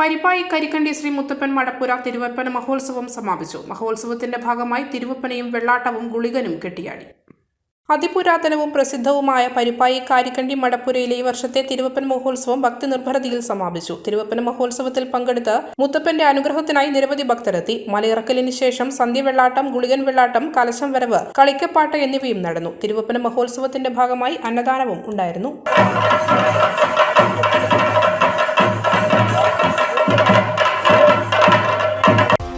പരിപ്പായി കരിക്കണ്ടി ശ്രീ മുത്തപ്പൻ മടപ്പുര തിരുവപ്പന മഹോത്സവം സമാപിച്ചു. മഹോത്സവത്തിന്റെ ഭാഗമായി തിരുവപ്പനയും വെള്ളാട്ടവും ഗുളികനും കെട്ടിയാടി. അതിപുരാതനവും പ്രസിദ്ധവുമായ പരിപ്പായി കാരിക്കണ്ടി മടപ്പുരയിലെ ഈ വർഷത്തെ തിരുവപ്പൻ മഹോത്സവം ഭക്തി നിർഭരതയിൽ സമാപിച്ചു. തിരുവപ്പന മഹോത്സവത്തിൽ പങ്കെടുത്ത് മുത്തപ്പന്റെ അനുഗ്രഹത്തിനായി നിരവധി ഭക്തരെത്തി. മലയിറക്കലിന് ശേഷം സന്ധ്യ വെള്ളാട്ടം ഗുളികൻ വെള്ളാട്ടം കലശം വരവ് കളിക്കപ്പാട്ട് എന്നിവയും നടന്നു. തിരുവപ്പന മഹോത്സവത്തിന്റെ ഭാഗമായി അന്നദാനവും ഉണ്ടായിരുന്നു.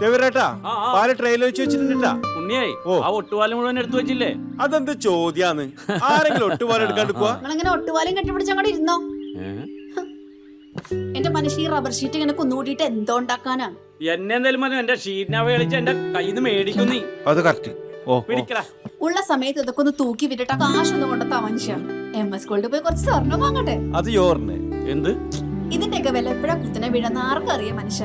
ചെവിരേട്ടാ ആ, ആ. പാൽ ട്രെയിലർ വെച്ച് വെച്ചിട്ടുണ്ടാ ഉണ്ണിയായി ഓ. ആ ഒട്ടുപാലം മുഴുവൻ എടുത്തു വെച്ചില്ലേ? അതെന്ത് ചോദ്യാന്ന്? ആരെങ്കിലും ഒട്ടുപാലം എടുക്കാണ്ടിക്കുക നിങ്ങളിങ്ങനെ ഒട്ടുപാലും കെട്ടിപ്പിടിച്ച് അങ്ങോട്ട് ഇരുന്നോ? എന്റെ മനുഷ്യ ഈ റബ്ബർ ഷീറ്റ് ഇങ്ങനെ കുന്നുകൂടിയിട്ട് എന്തോ ഉണ്ടാക്കാനാ? എന്നെ എന്തായാലും മതി എന്റെ ഷീറ്റിനെ കളിച്ച് എന്റെ കയ്യിൽ നിന്ന് മേടിക്കും നീ. അത് കറക്റ്റ് ഓ പിടിക്കല ഉള്ള സമയത്ത് ഇതൊക്കെ ഒന്ന് തൂക്കി വിട്ടിട്ട് കാശ് കാശൊന്നും കൊണ്ടെത്താ മനുഷ്യ എം എസ് സ്കൂളിൽ പോയി കുറച്ച് സ്വർണം വാങ്ങട്ടെ? അത് എന്ത്? ഇതിന്റെയൊക്കെ വില എപ്പോഴാ കുത്തിനെ വീഴുന്ന ആർക്കും അറിയാം മനുഷ്യ.